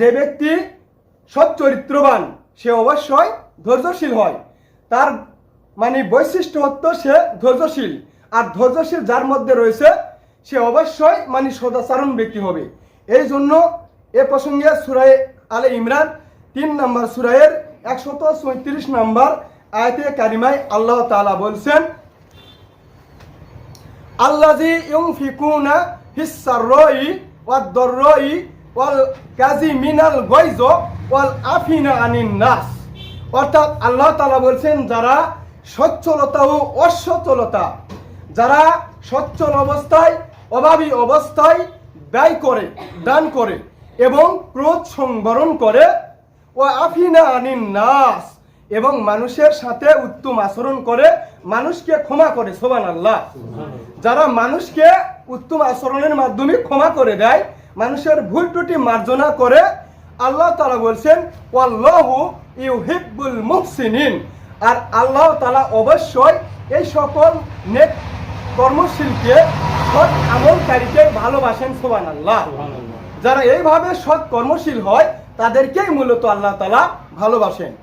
যে ব্যক্তি সৎ চরিত্রবান, সে অবশ্যই ধৈর্যশীল হয়। তার মানে বৈশিষ্ট্য হতো সে ধৈর্যশীল। আর ধৈর্যশীল যার মধ্যে রয়েছে, সে অবশ্যই মানে সদাচারণ ব্যক্তি হবে। এই জন্য এ প্রসঙ্গে সুরায় আলে ইমরান তিন নম্বর সুরায়ের একশত চৌত্রিশ নম্বর আয়তে কারিমায় আল্লাহ তাআলা বলছেন আল্লাহ আল্লাজি ইউনফিকুনা ফিস-সাররাই ওয়াদ-দাররাই ওয়াল কাযিমিনাল গায়জ ওয়াল আফিনা আনিন নাস। অর্থাৎ আল্লাহ তাআলা বলছেন, যারা সচ্ছলতা ও অসচ্ছলতা, যারা সচ্ছল অবস্থায়, অভাবী অবস্থায় ব্যয় করে, দান করে এবং ক্রোধ সংবরণ করে, ও আফিনা আনিন নাস এবং মানুষের সাথে উত্তম আচরণ করে, মানুষকে ক্ষমা করে সোবান আল্লাহ যারা মানুষকে উত্তম আচরণের মাধ্যমে ক্ষমা করে দেয় মানুষের ভুল ত্রুটি মার্জনা করে আল্লাহ তালা বলছেন ওয়াল্লাহু ইউহিব্বুল মুহসিনিন। আর আল্লাহ তালা অবশ্যই এই সকল নেক কর্মশীলকে সৎ আমলকারীকে ভালোবাসেন সোবান আল্লাহ যারা এইভাবে সৎ কর্মশীল হয় তাদেরকেই মূলত আল্লাহ তালা ভালোবাসেন।